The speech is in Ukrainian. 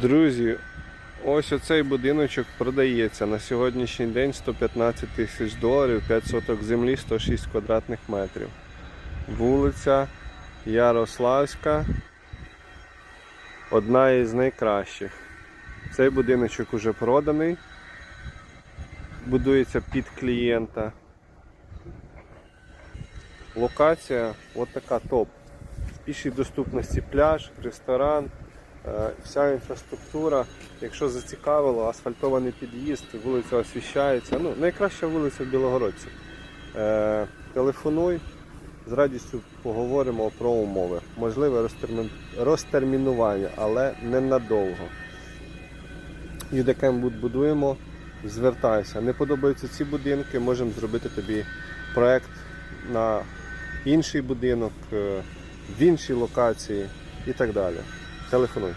Друзі, ось оцей будиночок продається на сьогоднішній день 115 тисяч доларів, 5 соток землі, 106 квадратних метрів. Вулиця Ярославська. Одна із найкращих. Цей будиночок уже проданий. Будується під клієнта. Локація от така топ. В пішій доступності пляж, ресторан, вся інфраструктура. Якщо зацікавило, асфальтований під'їзд, вулиця освіщається. Ну, найкраща вулиця в Білогородці. Е, телефонуй, з радістю поговоримо про умови. Можливе розтермін- розтермінування, але ненадовго. Юдекем будуємо, звертайся. Не подобаються ці будинки, можемо зробити тобі проект на інший будинок, е, в іншій локації і так далі. Телефонуй.